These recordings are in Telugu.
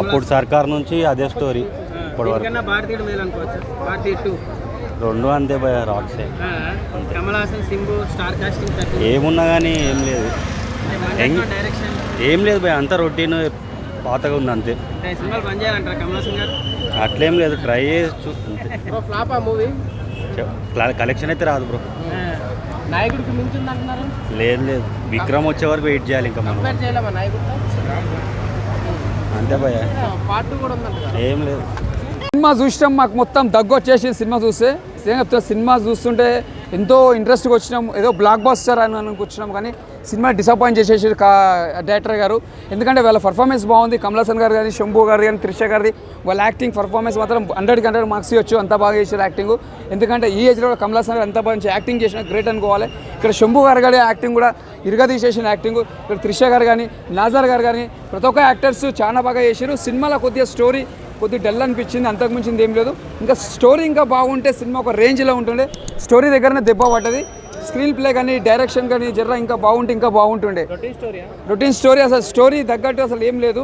అప్పుడు సర్కార్ నుంచి అదే స్టోరీ ఇప్పటి వరకు. దీనికన్నా భారతీయుడు మేలు అనుకోవచ్చు? భారతీయ టూ. రెండు అంతే భయ రాక్సే కమల్ హాసన్ సింబు స్టార్ కాస్టింగ్ తక్కువ. ఏమున్నా కానీ ఏం లేదు. ఏం లేదు భయ అంతా రొటీన్ పాతగా ఉంది అంతే. అంటే సినిమాలు బంద్ చేయాలంటారా కమల్ హాసన్ గారు? అట్లేం లేదు ట్రై ఫ్లాప్ ఆ మూవీ కలెక్షన్ అయితే రాదు బ్రో నాయకుడికి మించింది అంటున్నారు లేదు లేదు. విక్రమ్ వచ్చే వరకు వెయిట్ చేయాలి ఇంకా మనం. అంతే భయ ఏం లేదు. సినిమా చూసినాం మాకు మొత్తం దగ్గు వచ్చేసి సినిమా చూస్తే. నిజంగా చెప్తున్నా, సినిమా చూస్తుంటే ఎంతో ఇంట్రెస్ట్గా వచ్చినాం. ఏదో బ్లాక్ బాస్టర్ అని అనుకుంటున్నాం కానీ సినిమా డిసప్పాయింట్ చేసేసి కా డైరెక్టర్ గారు. ఎందుకంటే వాళ్ళ పర్ఫార్మెన్స్ బాగుంది. కమల్ హాసన్ గారు కానీ శంభు గారు కానీ త్రిష గారిది వాళ్ళ యాక్టింగ్ పర్ఫార్మెన్స్ మాత్రం హండ్రెడ్కి హండ్రెడ్ మార్క్స్ ఇవ్వచ్చు. అంత బాగా చేశారు యాక్టింగ్ ఎందుకంటే ఈ ఏజ్లో కూడా కమల్ హాసన్ గారు ఎంత బాగా యాక్టింగ్ చేసిన గ్రేట్ అనుకోవాలి. ఇక్కడ శంభు గారు కానీ యాక్టింగ్ కూడా ఇరగదీసేసిన యాక్టింగ్. ఇక్కడ త్రిష గారు కానీ నాజర్ గారు కానీ ప్రతి ఒక్క యాక్టర్స్ చాలా బాగా చేశారు సినిమాలో కొద్దిగా స్టోరీ కొద్దిగా డల్ అనిపించింది. అంతకు మించింది ఏం లేదు. ఇంకా స్టోరీ ఇంకా బాగుంటే సినిమా ఒక రేంజ్లో ఉంటుండే. స్టోరీ దగ్గరనే దెబ్బ పడ్డది. స్క్రీన్ ప్లే కానీ డైరెక్షన్ కానీ జర్ర ఇంకా బాగుంటే ఇంకా బాగుంటుండే. రొటీన్ స్టోరీ అసలు స్టోరీ తగ్గట్టు అసలు ఏం లేదు.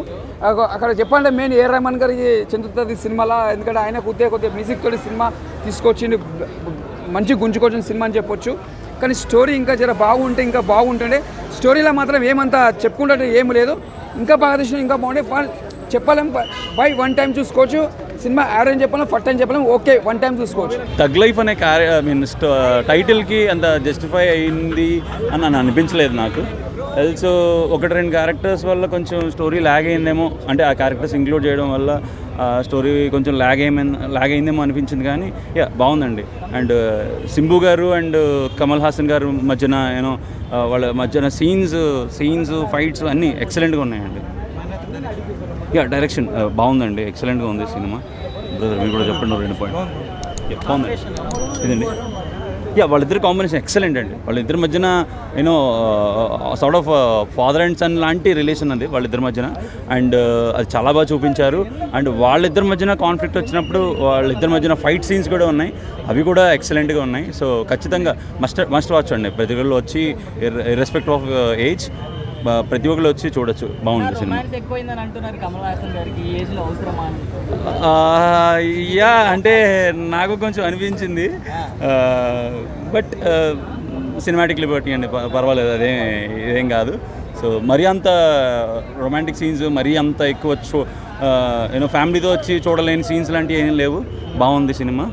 అక్కడ చెప్పాలంటే మెయిన్ ఏ రహమాన్ గారికి చెందుతుంది సినిమాలో? ఎందుకంటే ఆయన కొద్దిగా కొద్దిగా మ్యూజిక్ తోటి సినిమా తీసుకొచ్చింది మంచి గుంజుకొచ్చిన సినిమా అని చెప్పొచ్చు. కానీ స్టోరీ ఇంకా జర బాగుంటే ఇంకా బాగుంటుండే. స్టోరీలో మాత్రం ఏమంతా చెప్పుకుంటే ఏం లేదు. ఇంకా బాగా తీసిన ఇంకా బాగుండే. ఫా- చెప్పలేం. బై వన్ టైం చూసుకోవచ్చు. సినిమా యావరేజ్ చెప్పలేం ఫట్ టైం చెప్పలేం. ఓకే వన్ టైం చూసుకోవచ్చు. తగ్ లైఫ్ అనే క్యారె ఐ మీన్ టైటిల్కి అంత జస్టిఫై అయింది అని నన్ను అనిపించలేదు నాకు. ఎల్స్ ఒకటి రెండు క్యారెక్టర్స్ వల్ల కొంచెం స్టోరీ ల్యాగ్ అయిందేమో అంటే ఆ క్యారెక్టర్స్ ఇంక్లూడ్ చేయడం వల్ల స్టోరీ కొంచెం ల్యాగ్ అయింది ల్యాగ్ అయిందేమో అనిపించింది కానీ యా బాగుందండి. అండ్ సింబు uh, గారు అండ్ కమల్ హాసన్ గారు మధ్యన ఏనో uh, వాళ్ళ మధ్యన సీన్స్ సీన్స్ ఫైట్స్ అన్నీ ఎక్సలెంట్గా ఉన్నాయండి. యా డైరెక్షన్ uh, బాగుందండి. ఎక్సలెంట్గా ఉంది సినిమా. బ్రదర్ మీరు కూడా చెప్పండి రెండు పాయింట్ బాగుంది. ఇదండి. యా వాళ్ళిద్దరి కాంబినేషన్ ఎక్సలెంట్ అండి. వాళ్ళిద్దరి మధ్యన you know sort of father and son లాంటి రిలేషన్ అది వాళ్ళిద్దరి మధ్యన. అండ్ uh, అది చాలా బాగా చూపించారు. అండ్ వాళ్ళిద్దరి మధ్యన కాన్ఫ్లిక్ట్ వచ్చినప్పుడు వాళ్ళిద్దరి మధ్యన ఫైట్ సీన్స్ కూడా ఉన్నాయి. అవి కూడా ఎక్సలెంట్గా ఉన్నాయి. సో ఖచ్చితంగా మస్ట్ మస్ట్ వాచ్ అండి. ప్రతి ఒక్కళ్ళు వచ్చి ఇర్రెస్పెక్ట్ ఆఫ్ ఏజ్ ప్రతి ఒక్కళ్ళు వచ్చి చూడొచ్చు. బాగుంది సినిమా. యా అంటే నాకు కొంచెం అనిపించింది. బట్ సినిమాటిక్ లిబర్టీ అండి. పర్వాలేదు అదేం ఇదేం కాదు. సో మరీ అంత రొమాంటిక్ సీన్స్ మరీ అంత ఎక్కువ చూ యూనో ఫ్యామిలీతో వచ్చి చూడలేని సీన్స్ లాంటివి ఏం లేవు. బాగుంది సినిమా.